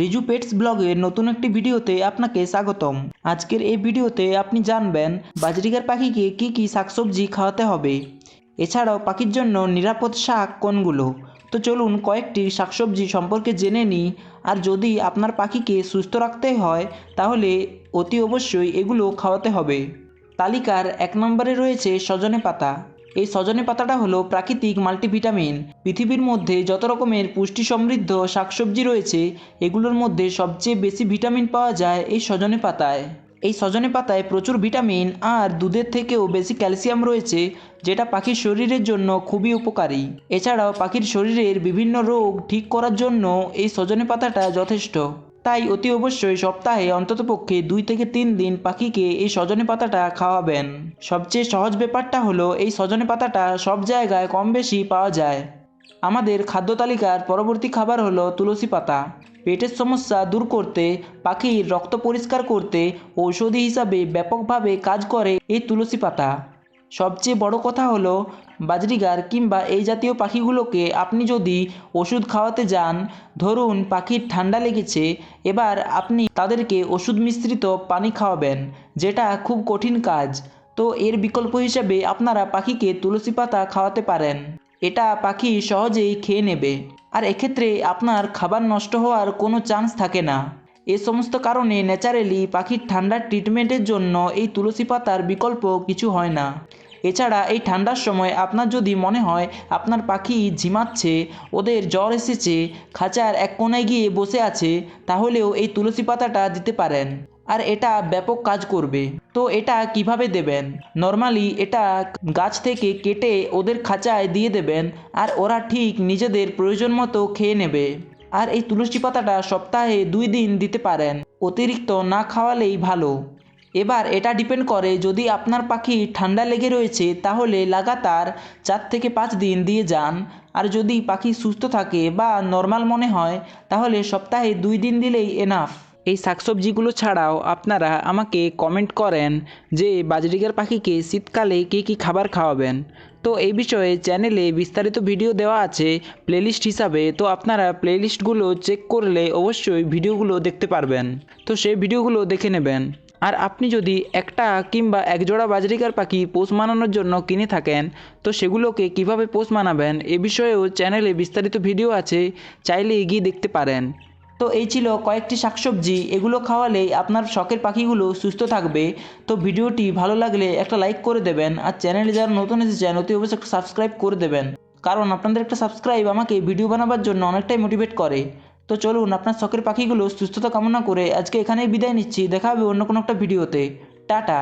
Riju pets ব্লগের নতুন একটি ভিডিওতে আপনাকে স্বাগতম। আজকের এই ভিডিওতে আপনি জানবেন বাজরিকার পাখিকে কি কি শাকসবজি খাওয়াতে হবে। এছাড়াও পাখির জন্য নিরাপদ শাক কোনগুলো? তো চলুন কয়েকটি শাকসবজি সম্পর্কে জেনে নিই আর যদি আপনার পাখিকে সুস্থ রাখতে হয়, তাহলে অতি অবশ্যই এগুলো খাওয়াতে হবে। তালিকার এক নম্বরে রয়েছে সজনে পাতা। এই সজনে পাতাটা হলো প্রাকৃতিক মাল্টিভিটামিন। পৃথিবীর মধ্যে যত রকমের পুষ্টি সমৃদ্ধ শাকসবজি রয়েছে, এগুলোর মধ্যে সবচেয়ে বেশি ভিটামিন পাওয়া যায় এই সজনে পাতায়। এই সজনে পাতায় প্রচুর ভিটামিন আর দুধের থেকেও বেশি ক্যালসিয়াম রয়েছে, যেটা পাখির শরীরের জন্য খুবই উপকারী। এছাড়াও পাখির শরীরের বিভিন্ন রোগ ঠিক করার জন্য এই সজনে পাতাটা যথেষ্ট। তাই অতি অবশ্যই সপ্তাহে অন্ততপক্ষে দুই থেকে তিন দিন পাখিকে এই সজনে পাতাটা খাওয়াবেন। সবচেয়ে সহজ ব্যাপারটা হলো, এই সজনে পাতাটা সব জায়গায় কম বেশি পাওয়া যায়। আমাদের খাদ্য তালিকার পরবর্তী খাবার হলো তুলসী পাতা। পেটের সমস্যা দূর করতে, পাখির রক্ত পরিষ্কার করতে ঔষধি হিসাবে ব্যাপকভাবে কাজ করে এই তুলসী পাতা। সবচেয়ে বড় কথা হলো, বাজরিগার কিংবা এই জাতীয় পাখিগুলোকে আপনি যদি ওষুধ খাওয়াতে যান, ধরুন পাখির ঠান্ডা লেগেছে, এবার আপনি তাদেরকে ওষুধ মিশ্রিত পানি খাওয়াবেন, যেটা খুব কঠিন কাজ। তো এর বিকল্প হিসেবে আপনারা পাখিকে তুলসী পাতা খাওয়াতে পারেন। এটা পাখি সহজেই খেয়ে নেবে। আর এক্ষেত্রে আপনার খাবার নষ্ট হওয়ার কোনো চান্স থাকে না। এ সমস্ত কারণে ন্যাচারালি পাখির ঠান্ডার ট্রিটমেন্টের জন্য এই তুলসী পাতার বিকল্প কিছু হয় না। এছাড়া এই ঠান্ডার সময় আপনার যদি মনে হয় আপনার পাখি ঝিমাচ্ছে, ওদের জ্বর এসেছে, খাঁচার এক কোনায় গিয়ে বসে আছে, তাহলেও এই তুলসী পাতাটা দিতে পারেন। আর এটা ব্যাপক কাজ করবে। তো এটা কীভাবে দেবেন? নর্মালি এটা গাছ থেকে কেটে ওদের খাঁচায় দিয়ে দেবেন, আর ওরা ঠিক নিজেদের প্রয়োজন মতো খেয়ে নেবে। আর এই তুলসী পাতাটা সপ্তাহে দুই দিন দিতে পারেন। অতিরিক্ত না খাওয়ালেই ভালো। এবার এটা ডিপেন্ড করে যদি আপনার পাখি ঠান্ডা লেগে রয়েছে, তাহলে লাগাতার চার থেকে পাঁচ দিন দিয়ে যান। আর যদি পাখি সুস্থ থাকে বা নর্মাল মনে হয়, তাহলে সপ্তাহে দুই দিন দিলেই এনাফ এই শাকসবজিগুলো ছাড়াও আপনারা আমাকে কমেন্ট করেন যে বাজরিকার পাখিকে শীতকালে কী কী খাবার খাওয়াবেন। তো এই বিষয়ে চ্যানেলে বিস্তারিত ভিডিও দেওয়া আছে প্লেলিস্ট হিসাবে, তো আপনারা প্লেলিস্টগুলো চেক করলে অবশ্যই ভিডিওগুলো দেখতে পারবেন। তো সেই ভিডিওগুলো দেখে নেবেন। আর আপনি যদি একটা কিংবা একজোড়া বাজরিকার পাখি পোষ মানানোর জন্য কিনে থাকেন, তো সেগুলোকে কীভাবে পোষ মানাবেন এ বিষয়েও চ্যানেলে বিস্তারিত ভিডিও আছে, চাইলে এগিয়ে দেখতে পারেন। তো এই ছিল কয়েকটি শাকসবজি। এগুলো খাওয়ালেই আপনার শখের পাখিগুলো সুস্থ থাকবে। তো ভিডিওটি ভালো লাগলে একটা লাইক করে দেবেন আর চ্যানেলে যারা নতুন এসেছেন, অতি অবশ্যই একটা সাবস্ক্রাইব করে দেবেন। কারণ আপনাদের একটা সাবস্ক্রাইব আমাকে ভিডিও বানাবার জন্য অনেকটাই মোটিভেট করে। তো চলুন, আপনার শখের পাখিগুলো সুস্থতা কামনা করে আজকে এখানেই বিদায় নিচ্ছি। দেখা হবে অন্য কোনো একটা ভিডিওতে। টাটা।